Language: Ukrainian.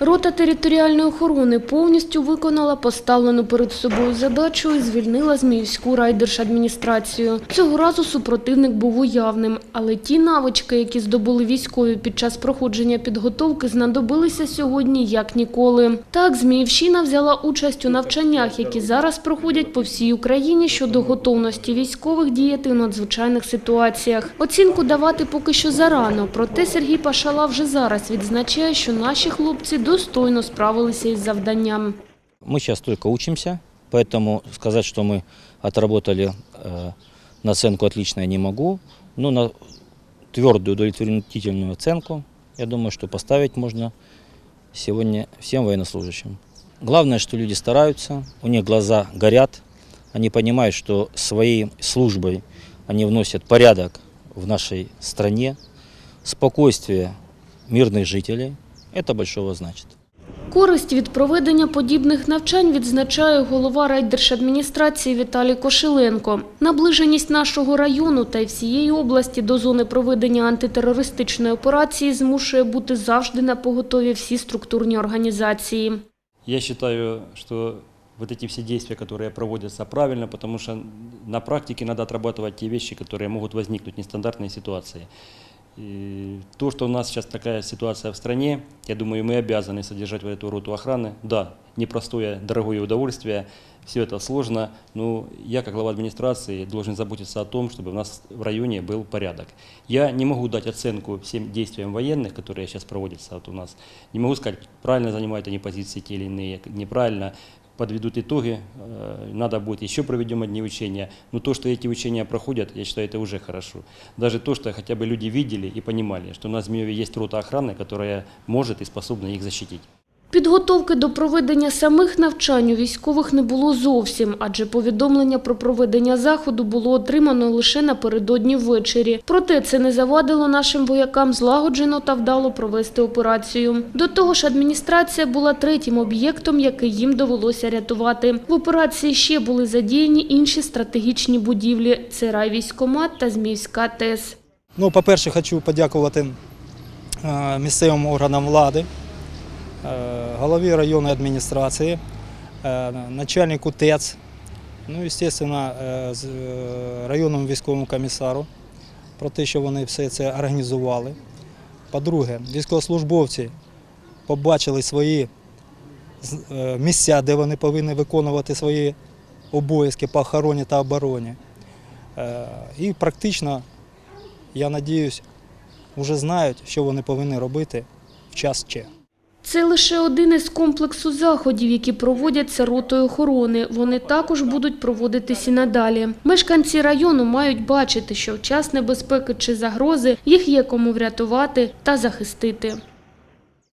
Рота територіальної охорони повністю виконала поставлену перед собою задачу і звільнила Зміївську райдержадміністрацію. Цього разу супротивник був уявним, але ті навички, які здобули військові під час проходження підготовки, знадобилися сьогодні як ніколи. Так, Зміївщина взяла участь у навчаннях, які зараз проходять по всій Україні щодо готовності військових діяти у надзвичайних ситуаціях. Оцінку давати поки що зарано, проте Сергій Пашала вже зараз відзначає, що наші хлопці достойно справилися із завданням. Мы сейчас только учимся, поэтому сказать, что мы отработали э, наценку отлично я не могу, но на твердую удовлетворительную оценку, я думаю, что поставить можно сегодня всем военнослужащим. Главное, что люди стараются, у них глаза горят, они понимают, что своей службой они вносят порядок в нашей стране, спокойствие мирных жителей. Это большого значит. Користь від проведення подібних навчань відзначає голова райдержадміністрації Віталій Кошеленко. Наближеність нашого району та й всієї області до зони проведення антитерористичної операції змушує бути завжди на поготові всі структурні організації. Я считаю, что вот эти все действия, которые проводятся правильно, потому что на практике надо отрабатывать те вещи, которые могут возникнуть, нестандартные ситуации. И то, что у нас сейчас такая ситуация в стране, я думаю, мы обязаны содержать вот эту роту охраны. Да, непростое, дорогое удовольствие, все это сложно, но я, как глава администрации, должен заботиться о том, чтобы у нас в районе был порядок. Я не могу дать оценку всем действиям военных, которые сейчас проводятся вот у нас. Не могу сказать, правильно занимают они позиции те или иные, неправильно подведут итоги, э, надо будет еще проведем одни учения. Но то, что эти учения проходят, я считаю, это уже хорошо. Даже то, что хотя бы люди видели и понимали, что у нас в Змееве есть рота охраны, которая может и способна их защитить. Підготовки до проведення самих навчань у військових не було зовсім, адже повідомлення про проведення заходу було отримано лише напередодні ввечері. Проте це не завадило нашим воякам злагоджено та вдало провести операцію. До того ж, адміністрація була третім об'єктом, який їм довелося рятувати. В операції ще були задіяні інші стратегічні будівлі – це райвійськомат та Зміївська ТЕС. Ну, по-перше, хочу подякувати е, місцевим органам влади, е, голові районної адміністрації, е, начальнику ТЕЦ, ну, звісно, е, районному військовому комісару про те, що вони все це організували. По-друге, військовослужбовці побачили свої місця, де вони повинні виконувати свої обов'язки по охороні та обороні. І практично я надіюсь, вже знають, що вони повинні робити в час Ч. Це лише один із комплексу заходів, які проводяться ротою охорони. Вони також будуть проводитись і надалі. Мешканці району мають бачити, що в час небезпеки чи загрози їх є кому врятувати та захистити.